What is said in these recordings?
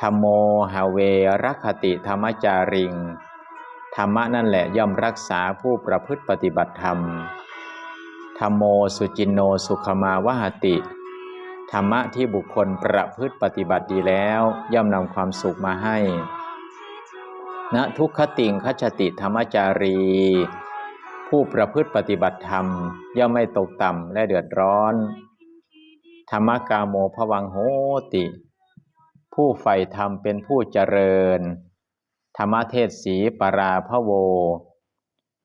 ธรรมโมหาเวรคติธรรมจาริง ธรรมะนั่นแหละย่อมรักษาผู้ประพฤติปฏิบัติธรรม ธรรมโมสุจินโนสุขมาวหติ ธรรมะที่บุคคลประพฤติปฏิบัติดีแล้วย่อมนำความสุขมาให้ ณทุกขติงคชติธรรมจารี ผู้ประพฤติปฏิบัติธรรม ย่อมไม่ตกต่ำและเดือดร้อน ธรรมกาโมภวังโหติ ผู้ใฝ่ธรรมเป็นผู้เจริญ ธรรมเทศสีปราพะโว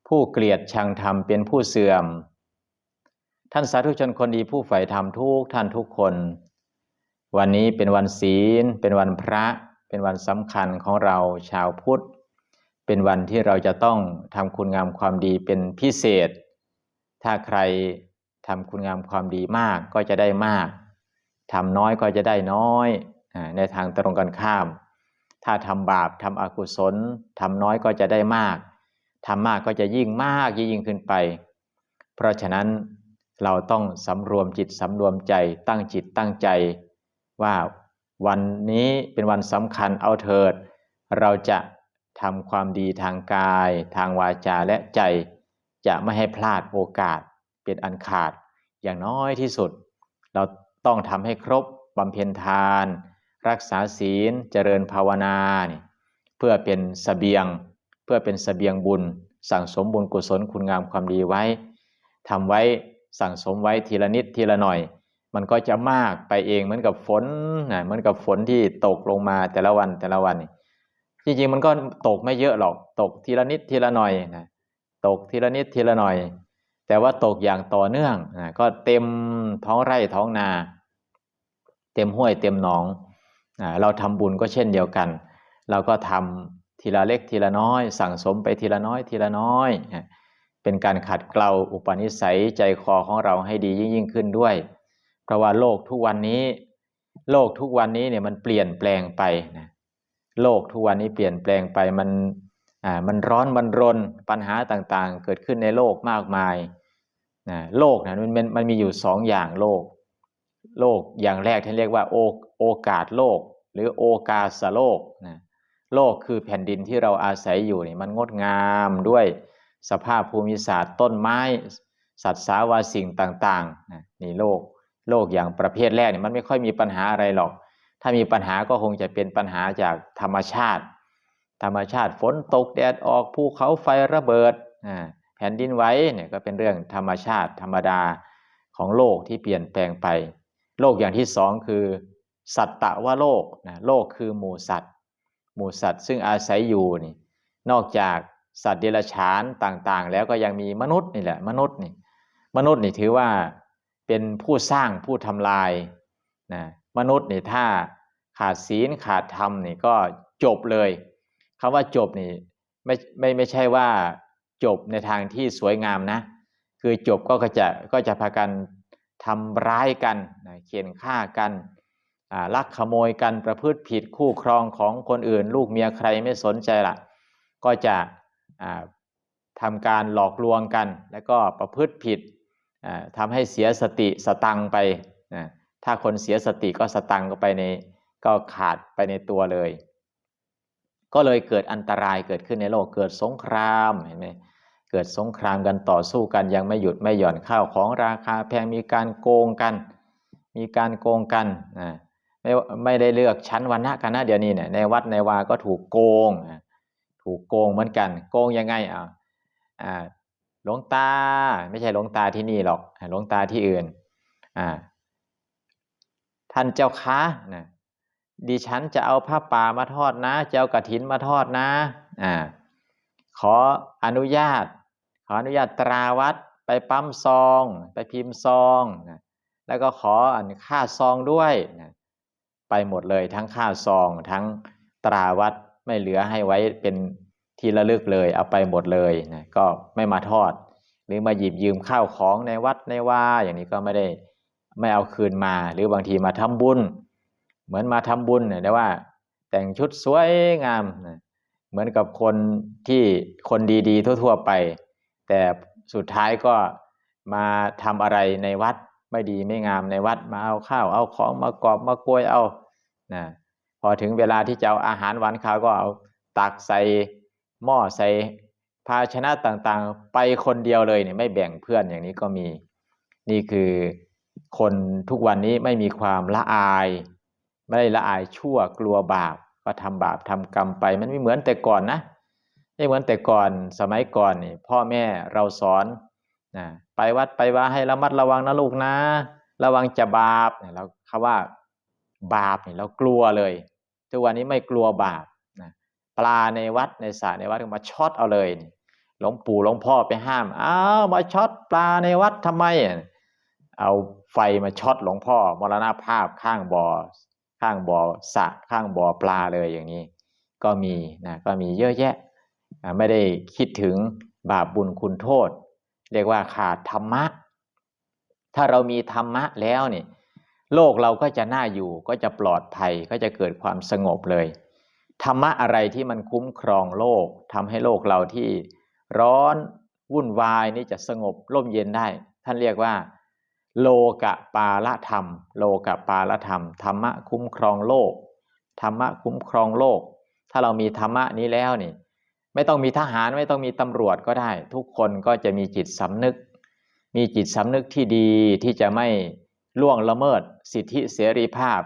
ผู้เกลียดชังธรรมเป็นผู้เสื่อม ท่านสาธุชนคนดีผู้ใฝ่ธรรมทุกท่านทุกคน วันนี้เป็นวันศีล เป็นวันพระ เป็นวันสำคัญของเราชาวพุทธ เป็นวันที่เราจะต้องทำคุณงามความดีเป็นพิเศษ ถ้าใครทำคุณงามความดีมากก็จะได้มากทำน้อยก็จะได้น้อย ในทางตรงกันข้าม ถ้าทำบาปทำอกุศลทำน้อยก็จะได้มากทำมากก็จะยิ่งมากยิ่งขึ้นไป เพราะฉะนั้นเราต้องสำรวมจิตสำรวมใจตั้งจิตตั้งใจ ว่าวันนี้เป็นวันสำคัญเอาเถิด เราจะทำความดีทางกาย ทางวาจาและใจ จะไม่ให้พลาดโอกาสเป็นอันขาด อย่างน้อยที่สุด เราต้องทำให้ครบบำเพ็ญทาน รักษาศีลเจริญภาวนาเนี่ยเพื่อเป็นสเสบียง เพื่อเป็นสเสบียงบุญ สั่งสมบุญกุศลคุณงามความดีไว้ทำไว้สั่งสมไว้ทีละนิดทีละหน่อย มันก็จะมากไปเองเหมือนกับฝนนะเหมือนกับฝนที่ตกลงมาแต่ละวันแต่ละวันจริงๆมันก็ตกไม่เยอะหรอก ตกทีละนิดทีละหน่อยนะตกทีละนิดทีละหน่อย แต่ว่าตกอย่างต่อเนื่องนะก็เต็มท้องไร่ท้องนา เต็มห้วยเต็มหนอง เราทำบุญก็เช่นเดียวกัน เราก็ทำทีละเล็กทีละน้อย สั่งสมไปทีละน้อยทีละน้อย เป็นการขัดเกลาอุปนิสัยใจคอของเราให้ดียิ่งยิ่งขึ้นด้วย เพราะว่าโลกทุกวันนี้ โลกทุกวันนี้เนี่ยมันเปลี่ยนแปลงไปนะโลกทุกวันนี้เปลี่ยนแปลงไปมันอ่ามันร้อนมันรนปัญหาต่างๆ เกิดขึ้นในโลกมากมายนะโลกนะมันมันมีอยู่สองอย่างโลก โลกอย่างแรกที่เรียกว่าโอโอกาสโลก หรือโอกาสโลกนะโลกคือแผ่นดินที่เราอาศัยอยู่นี่มันงดงามด้วยสภาพภูมิศาสตร์ต้นไม้ สัตว์สาวาสิ่งต่างๆนะนี่โลกโลกอย่างประเภทแรกนี่มันไม่ค่อยมีปัญหาอะไรหรอก ถ้ามีปัญหาก็คงจะเป็นปัญหาจากธรรมชาติ ธรรมชาติฝนตกแดดออกภูเขาไฟระเบิดแผ่นดินไหวเนี่ยก็เป็นเรื่องธรรมชาติธรรมดาของโลกที่เปลี่ยนแปลงไป โลกอย่างที่สองคือ สัตตะว่าโลกนะโลกคือหมู่สัตว์ หมู่สัตว์ซึ่งอาศัยอยู่นี่นอกจากสัตว์เดรัจฉานต่างๆ แล้วก็ยังมีมนุษย์นี่แหละมนุษย์นี่มนุษย์นี่ถือว่าเป็นผู้สร้างผู้ทำลายนะมนุษย์นี่ถ้าขาดศีลขาดธรรมนี่ก็จบเลยคำว่าจบนี่ไม่ไม่ไม่ใช่ว่าจบในทางที่สวยงามนะ คือจบก็จะก็จะพากัน ทำร้ายกันเขียนฆ่ากันลักขโมยกันประพฤติผิดคู่ครองของคนอื่น ลูกเมียใครไม่สนใจละก็จะทำการหลอกลวงกัน แล้วก็ประพฤติผิดทำให้เสียสติสตังไปถ้าคนเสียสติก็สตังก็ไปในก็ขาดไปในตัวเลย ก็เลยเกิดอันตรายเกิดขึ้นในโลกเกิดสงครามเห็นไหม กิดสงครามกันต่อสู้กันยังไม่หยุดไม่หย่อนข้าวของราคาแพงมีการโกงกัน มีการโกงกันไม่ไม่ได้เลือกชั้นวรรณะกันนะเดี๋ยวนี้เนี่ยในวัดในวาก็ถูกโกง ถูกโกงเหมือนกัน โกงยังไงอ่าอ่าหลวงตาไม่ใช่หลวงตาที่นี่หรอกหลวงตาที่อื่นอ่าท่านเจ้าคะนะดิฉันจะเอาผ้าป่ามาทอดนะจะเอากระถินมาทอดนะอ่าขออนุญาต ขออนุญาตตราวัดไปปั๊มซอง ไปพิมพ์ซองนะแล้วก็ขออันค่าซองด้วยนะไปหมดเลยทั้งค่าซอง ทั้งตราวัดไม่เหลือให้ไว้เป็นที่ระลึกเลย เอาไปหมดเลยนะก็ไม่มาทอด หรือมาหยิบยืมข้าวของในวัดในว่าอย่างนี้ก็ไม่ได้ไม่เอาคืนมา หรือบางทีมาทำบุญ เหมือนมาทำบุญเนี่ยแต่ว่า แต่งชุดสวยงามนะเหมือนกับคนที่คนดีๆ ทั่ว ๆ ไป แต่สุดท้ายก็มาทำอะไรในวัดไม่ดีไม่งามในวัดมาเอาข้าวเอาของมากอบมากลวยเอานะพอถึงเวลาที่จะเอาอาหารหวานข้าวก็เอาตักใส่หม้อใส่ภาชนะต่างๆ ไปคนเดียวเลยเนี่ยไม่แบ่งเพื่อนอย่างนี้ก็มี นี่คือคนทุกวันนี้ไม่มีความละอาย ไม่ได้ละอายชั่วกลัวบาปก็ทำบาปทำกรรมไปมันไม่เหมือนแต่ก่อนนะ ไม่เหมือนแต่ก่อนสมัยก่อนนี่พ่อแม่เราสอนนะไปวัดไปว่าให้ระมัดระวังนะลูกนะ ระวังจะบาปเนี่ยเราคำว่าบาปเนี่ยเรากลัวเลย ทุกวันนี้ไม่กลัวบาปนะปลาในวัดในสระในวัดมาช็อตเอาเลยหลวงปู่หลวงพ่อไปห้ามอ้าวมาช็อตปลาในวัดทำไม เอาไฟมาช็อตหลวงพ่อมรณภาพข้างบ่อข้างบ่อสระข้างบ่อปลาเลยอย่างนี้ ก็มีนะก็มีเยอะแยะ ไม่ได้คิดถึงบาปบุญคุณโทษ เรียกว่าขาดธรรมะ ถ้าเรามีธรรมะแล้วเนี่ยโลกเราก็จะน่าอยู่ก็จะปลอดภัยก็จะเกิดความสงบเลย ธรรมะอะไรที่มันคุ้มครองโลกทำให้โลกเราที่ร้อนวุ่นวายนี่จะสงบร่มเย็นได้ ท่านเรียกว่า โลกะปาละธรรม โลกะปาละธรรม ธรรมะคุ้มครองโลก ธรรมะคุ้มครองโลก ถ้าเรามีธรรมะนี้แล้วนี่ ไม่ต้องมีทหารไม่ต้องมีตำรวจก็ได้ ทุกคนก็จะมีจิตสำนึก มีจิตสำนึกที่ดีที่จะไม่ล่วงละเมิดสิทธิเสรีภาพ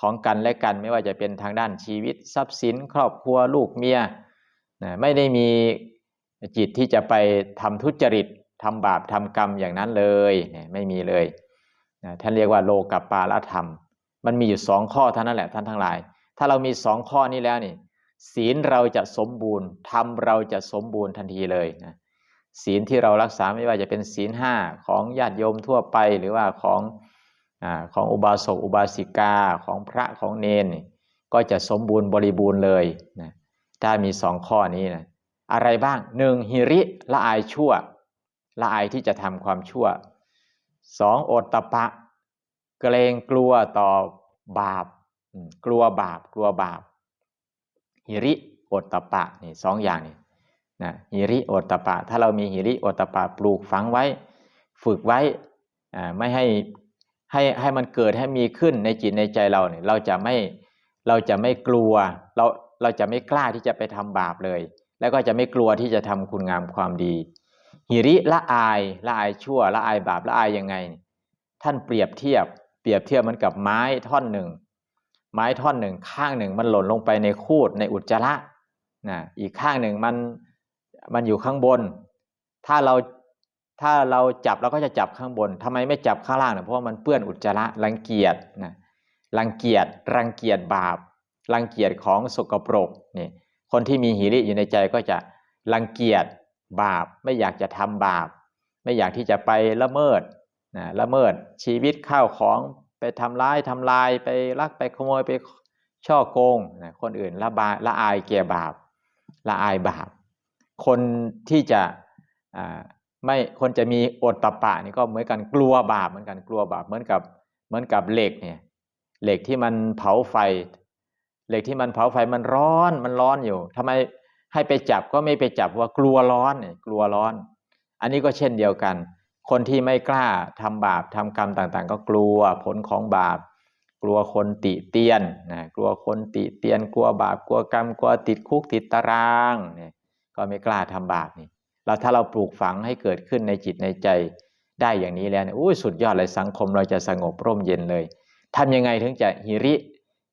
ของกันและกันไม่ว่าจะเป็นทางด้านชีวิตทรัพย์สิน ครอบครัวลูกเมียไม่ได้มีจิตที่จะไปทำทุจริตทำบาปทำกรรมอย่างนั้นเลยไม่มีเลยท่านเรียกว่าโลกัปปาละธรรม มันมีอยู่สองข้อเท่านั้นแหละท่านทั้งหลาย ถ้าเรามีสองข้อนี้แล้วนี่ ศีลเราจะสมบูรณ์ธรรมเราจะสมบูรณ์ทันทีเลยนะศีลที่เรารักษาไม่ว่าจะเป็นศีลห้าของญาติโยมทั่วไปหรือว่าของอของอุบาสกอุบาสิกาของพระของเนน ก็จะสมบูรณ์บริบูรณ์เลยนะถ้ามีสองข้อนี้นะอะไรบ้างหนึ่งหิริละอายชั่ว ละอายที่จะทำความชั่วสองโอตตะปะ เกรงกลัวต่อบาป กลัวบาปกลัวบาป หิริโอตตะปะนี่สองอย่างนี่นะหิริโอตตะปะ ถ้าเรามีหิริโอตตะปะปลูกฝังไว้ ฝึกไว้ไม่ให้ให้ให้มันเกิดให้มีขึ้นในจิตในใจเราเนี่ยเราจะไม่เราจะไม่กลัวเราเราจะไม่กล้าที่จะไปทำบาปเลย แล้วก็จะไม่กลัวที่จะทำคุณงามความดีหิริละอายละอายชั่วละอายบาปละอายยังไง ท่านเปรียบเทียบ เปรียบเทียบมันกับไม้ท่อนหนึ่ง ไม้ท่อนหนึ่งข้างหนึ่งมันหล่นลงไปในคูดในอุจจาระนะอีกข้างหนึ่งมันมันอยู่ข้างบน ถ้าเราถ้าเราจับเราก็จะจับข้างบนทำไมไม่จับข้างล่างเนี่ยเพราะว่ามันเปื้อนอุจจาระรังเกียจนะรังเกียจรังเกียจบาป รังเกียจของสกปรกนี่คนที่มีหิริอยู่ในใจก็จะรังเกียจบาป ไม่อยากจะทำบาป ไม่อยากที่จะไปละเมิดนะละเมิดชีวิตข้าวของ ไปทำร้ายทำลายไปลักไปขโมยไปช่อโกงนะคนอื่นละบาละอายเกียบาปละอายบาป คนที่จะไม่คนจะมีอดตะปะนี่ก็เหมือนกันกลัวบาปเหมือนกันกลัวบาปเหมือนกับเหมือนกับเหล็กเนี่ยเหล็กที่มันเผาไฟ เหล็กที่มันเผาไฟมันร้อนมันร้อนอยู่ทำไมให้ไปจับก็ไม่ไปจับว่ากลัวร้อนเนี่ยกลัวร้อน อันนี้ก็เช่นเดียวกัน คนที่ไม่กล้าทำบาปทำกรรมต่างๆ ก็กลัวผลของบาป กลัวคนติเตียนนะกลัวคนติเตียน กลัวบาปกลัวกรรมกลัวติดคุกติดตารางเนี่ยก็ไม่กล้าทำบาปนี่เราถ้าเราปลูกฝังให้เกิดขึ้นในจิตในใจได้อย่างนี้แล้วเนี่ยอุ้ยสุดยอดเลยสังคมเราจะสงบร่มเย็นเลยทำยังไงถึงจะหิริ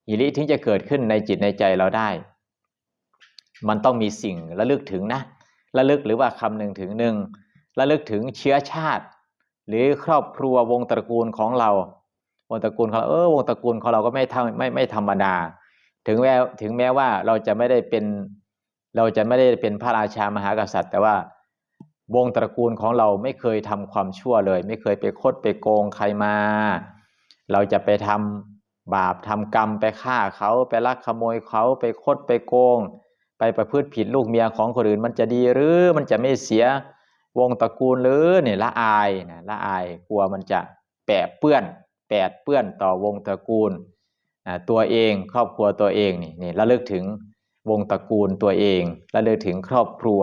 หิริถึงจะเกิดขึ้นในจิตในใจเราได้ มันต้องมีสิ่งระลึกถึงนะระลึกหรือว่าคำหนึ่งถึงหนึ่ง ระลึกถึงเชื้อชาติ หรือครอบครัววงตระกูลของเรา วงตระกูลของเราเออวงตระกูลของเราก็ไม่ทำไม่ไม่ธรรมดา ถึงแม้ถึงแม้ว่าเราจะไม่ได้เป็นเราจะไม่ได้เป็นพระราชามหากษัตริย์ แต่ว่าวงตระกูลของเราไม่เคยทำความชั่วเลย ไม่เคยไปคดไปโกงใครมา เราจะไปทำบาปทำกรรมไปฆ่าเขาไปลักขโมยเขาไปคดไปโกง ไปประพฤติผิดลูกเมียของคนอื่น มันจะดีหรือมันจะไม่เสีย วงตระกูลหรือเนี่ยละอายนะละอายกลัวมันจะแปะเปื้อนแปดเปื้อนต่อวงตระกูลตัวเองครอบครัวตัวเองนี่นี่ระลึกถึงวงตระกูลตัวเองระลึกถึงครอบครัว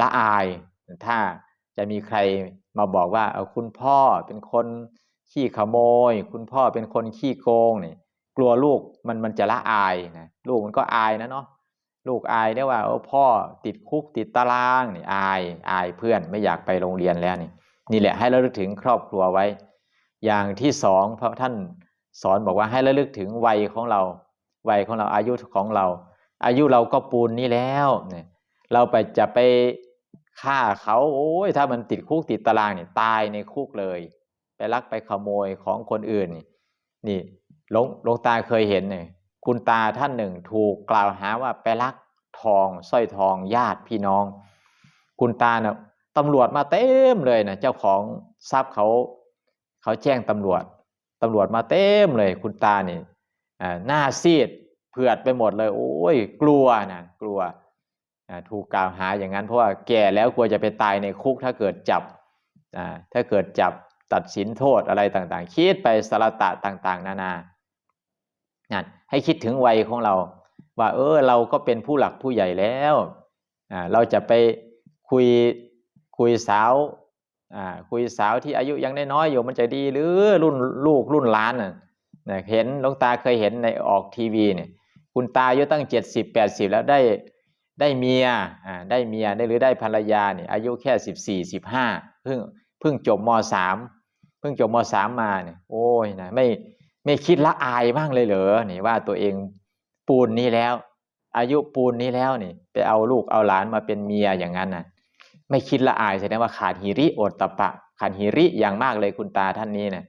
ละอาย ถ้าจะมีใครมาบอกว่าเอาคุณพ่อเป็นคนขี้ขโมย คุณพ่อเป็นคนขี้โกงนี่กลัวลูกมันมันจะละอายนะลูกมันก็อายนะเนาะ ลูกอายได้ว่าออพ่อติดคุกติดตารางนี่อายอายเพื่อนไม่อยากไปโรงเรียนแล้วนี่นี่แหละให้เราลึกถึงครอบครัวไว้ อย่างที่สองพระท่านสอนบอกว่าให้ระลึกถึงวัยของเรา วัยของเราอายุของเรา อายุเราก็ปูนนี้แล้วเนี่ยเราไปจะไปฆ่าเขาโอ้ยถ้ามันติดคุกติดตารางเนี่ยตายในคุกเลย ไปลักไปขโมยของคนอื่นนี่นี่หลวงหลวงตาเคยเห็นเนี่ย คุณตาท่านหนึ่งถูกกล่าวหาว่าไปลักทองสร้อยทองญาติพี่น้อง คุณตาเนะ่ะตำรวจมาเต็มเลยนะเจ้าของทรัพย์เขาเขาแจ้งตำรวจตำรวจมาเต็มเลย คุณตานี่หน้าซีดเผือดไปหมดเลย โอ้ย กลัวนะกลัวถูกกล่าวหาอย่างนั้นเพราะว่าแก่แล้วกลัวจะไปตายในคุกถ้าเกิดจับถ้าเกิดจับตัดสินโทษอะไรต่างๆ คิดไปสารตะต่าง ๆ นานา นั่นให้คิดถึงวัยของเรา ว่าเออเราก็เป็นผู้หลักผู้ใหญ่แล้วเราจะไปคุยคุยสาวคุยสาวที่อายุยังน้อยอยู่มันจะดีหรือรุ่นลูกรุ่นล้านน่ะเห็นหลวงตาเคยเห็นในออกทีวีเนี่ยคุณตาอายุตั้งเจ็ดสิบแปดสิบแล้วได้ได้เมียอ่าได้เมียได้หรือได้ภรรยาเนี่ยอายุแค่สิบสี่สิบห้าเพิ่งเพิ่งจบมสามเพิ่งจบมสามมาเนี่ยโอ้ยนะไม่ ไม่คิดละอายบ้างเลยเหรอนี่ว่าตัวเองปูนนี้แล้ว อายุปูนนี้แล้วนี่ไปเอาลูกเอาหลานมาเป็นเมียอย่างนั้นนะไม่คิดละอายแสดงว่าขาดหิริโอตตะปะ ขาดหิริอย่างมากเลยคุณตาท่านนี้นะ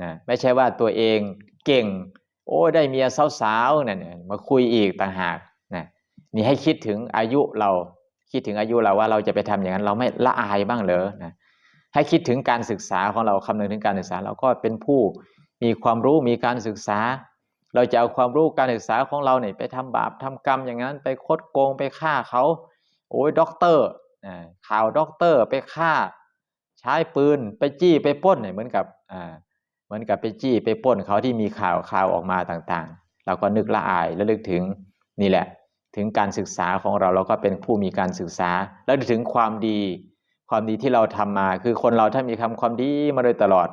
นะไม่ใช่ว่าตัวเองเก่ง โอ้ได้เมียสาวๆนั่นมาคุยอีกต่างหากนะนี่ให้คิดถึงอายุเราคิดถึงอายุเราว่าเราจะไปทำอย่างนั้นเราไม่ละอายบ้างเหรอนะให้คิดถึงการศึกษาของเราคำนึงถึงการศึกษาเราก็เป็นผู้ มีความรู้มีการศึกษา เราจะเอาความรู้การศึกษาของเราเนี่ยไปทำบาปทำกรรมอย่างนั้นไปคดโกงไปฆ่าเขาโอ้ยด็อกเตอร์ข่าวด็อกเตอร์ไปฆ่า ใช้ปืนไปจี้ไปป้นเนี่ยเหมือนกับอ่าเหมือนกับไปจี้ไปป้นเขาที่มีข่าวข่าวออกมาต่างๆ เราก็นึกละอายและลึกถึงนี่แหละ ถึงการศึกษาของเราเราก็เป็นผู้มีการศึกษา แล้วถึงความดีความดีที่เราทำมา คือคนเราถ้ามีคำความดีมาโดยตลอด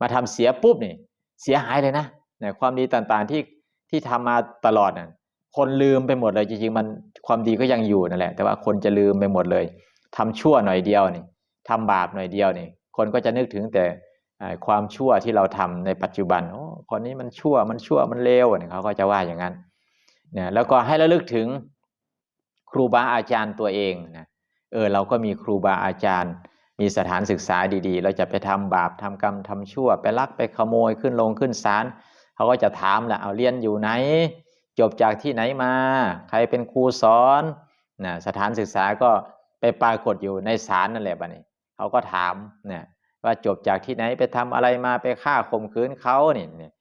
มาทำเสียปุ๊บนี่ เสียหายเลยนะเนี่ยความดีต่างๆที่ที่ทำมาตลอดน่ะคนลืมไปหมดเลยจริงๆมันความดีก็ยังอยู่นั่นแหละ แต่ว่าคนจะลืมไปหมดเลยทำชั่วหน่อยเดียวนี่ทำบาปหน่อยเดียวนี่ คนก็จะนึกถึงแต่ความชั่วที่เราทำในปัจจุบันโอ้คนนี้มันชั่วมันชั่วมันเลวเนี่ยเขาก็จะว่าอย่างนั้นเนี่ยแล้วก็ให้ระลึกถึงครูบาอาจารย์ตัวเองนะเออเราก็มีครูบาอาจารย์ มีสถานศึกษาดีๆ เราจะไปทำบาปทำกรรมทำชั่ว ไปลักไปขโมยขึ้นลงขึ้นศาลเขาก็จะถามแหละเอาเรียนอยู่ไหน จบจากที่ไหนมา ใครเป็นครูสอนนะสถานศึกษาก็ไปปรากฏอยู่ในศาลนั่นแหละบัดนี้เขาก็ถามเนี่ยว่าจบจากที่ไหนไปทำอะไรมาไปฆ่าข่มขืนเขาเนี่ย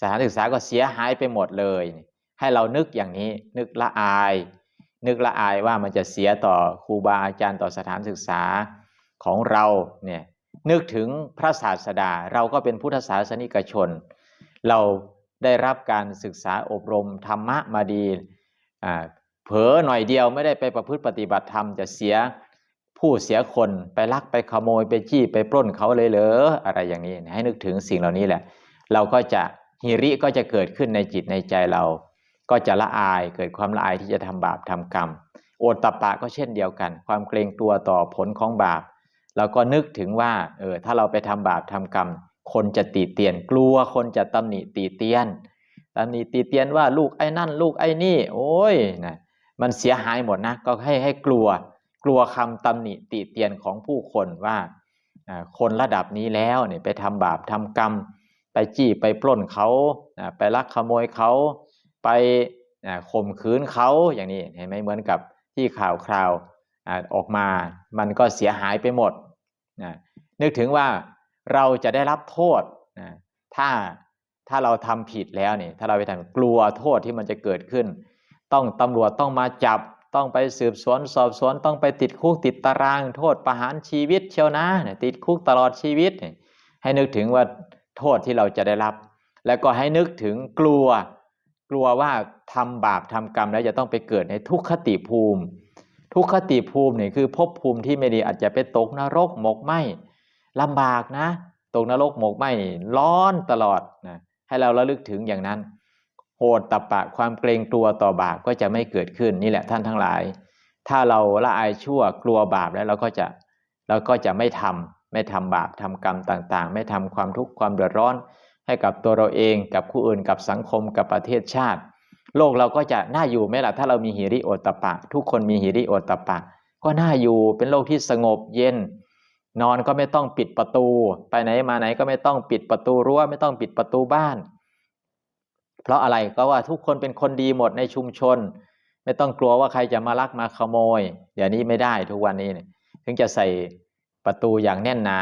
สถานศึกษาก็เสียหายไปหมดเลย ให้เรานึกอย่างนี้นึกละอาย นึกละอายว่ามันจะเสียต่อครูบาอาจารย์ต่อสถานศึกษา ของเราเนี่ยนึกถึงพระศาสดา เราก็เป็นพุทธศาสนิกชน เราได้รับการศึกษาอบรมธรรมะมาดีเผลอหน่อยเดียวไม่ได้ไปประพฤติปฏิบัติธรรมจะเสียผู้เสียคนไปลักไปขโมยไปจี้ไปปล้นเขาเลยเหรออะไรอย่างนี้ให้นึกถึงสิ่งเหล่านี้แหละ เราก็จะฮิริก็จะเกิดขึ้นในจิตในใจเรา ก็จะละอายเกิดความละอายที่จะทำบาปทำกรรม โอตตะปะก็เช่นเดียวกัน ความเกรงกลัวต่อผลของบาป เราก็นึกถึงว่าเออถ้าเราไปทำบาปทำกรรม คนจะตีเตียน กลัวคนจะตำหนิตีเตียนตำหนิตีเตียนว่าลูกไอ้นั่น ลูกไอ้นี่ โอ้ยนะมันเสียหายหมดนะก็ให้ให้กลัว กลัวคำตำหนิติเตียนของผู้คนว่าคนระดับนี้แล้วเนี่ยไปทำบาปทำกรรม ไปจี้ไปปล้นเขาไปลักขโมยเขาไปข่มขืนเขาอย่างนี้เห็นไหมเหมือนกับที่ข่าวคราว ออกมามันก็เสียหายไปหมดนะนึกถึงว่าเราจะได้รับโทษนะถ้าถ้าเราทำผิดแล้วนี่ถ้าเราไปทำกลัวโทษที่มันจะเกิดขึ้น ต้องตำรวจต้องมาจับต้องไปสืบสวนสอบสวนต้องไปติดคุกติดตาราง โทษประหารชีวิตเชียวนะติดคุกตลอดชีวิต ให้นึกถึงว่าโทษที่เราจะได้รับ แล้วก็ให้นึกถึงกลัว กลัวว่าทำบาปทำกรรมแล้วจะต้องไปเกิดในทุกขติภูมิ ทุกขติภูมิเนี่ยคือภพภูมิที่ไม่ดีอาจจะไปตกนรกหมกไหมลำบากนะ ตกนรกหมกไหมนี่ร้อนตลอดนะให้เราระลึกถึงอย่างนั้น โหดตะปะความเกรงกลัวต่อบาปก็จะไม่เกิดขึ้นนี่แหละท่านทั้งหลาย ถ้าเราละอายชั่วกลัวบาปแล้วเราก็จะเราก็จะไม่ทำไม่ทำบาปทำกรรมต่างๆ ไม่ทำความทุกข์ความเดือดร้อน ให้กับตัวเราเองกับผู้อื่นกับสังคมกับประเทศชาติ โลกเราก็จะน่าอยู่ไหมล่ะถ้าเรามีหิริโอตปะ ทุกคนมีหิริโอตปะ ก็น่าอยู่เป็นโลกที่สงบเย็น นอนก็ไม่ต้องปิดประตู ไปไหนมาไหนก็ไม่ต้องปิดประตูรั้วไม่ต้องปิดประตูบ้าน เพราะอะไรก็ว่าทุกคนเป็นคนดีหมดในชุมชน ไม่ต้องกลัวว่าใครจะมาลักมาขโมยเดี๋ยวนี้ไม่ได้ทุกวันนี้เนี่ยถึงจะใส่ประตูอย่างแน่นหนา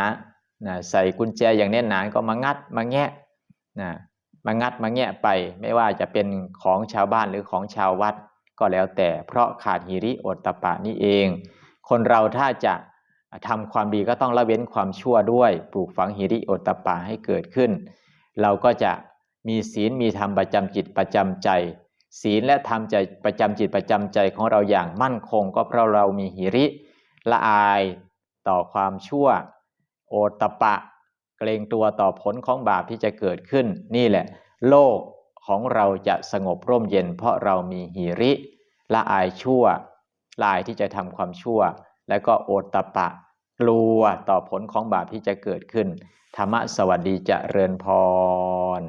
นะใส่กุญแจอย่างแน่นหนาก็มางัดมาแงะนะ มางัดมาแงะไป ไม่ว่าจะเป็นของชาวบ้านหรือของชาววัดก็แล้วแต่เพราะขาดหิริโอตตปปะนี่เอง คนเราถ้าจะทำความดีก็ต้องละเว้นความชั่วด้วยปลูกฝังหิริโอตตปปะให้เกิดขึ้น เราก็จะมีศีลมีธรรมประจำจิตประจำใจ ศีลและธรรมใจประจำจิตประจำใจของเราอย่างมั่นคง ก็เพราะเรามีหิริละอายต่อความชั่ว โอตตปะ เกรงตัวต่อผลของบาปที่จะเกิดขึ้น นี่แหละ โลกของเราจะสงบร่มเย็น เพราะเรามีหิริละอายชั่วลายที่จะทำความชั่ว และก็โอตตปะ กลัวต่อผลของบาปที่จะเกิดขึ้น ธรรมะสวัสดีจะเริญพร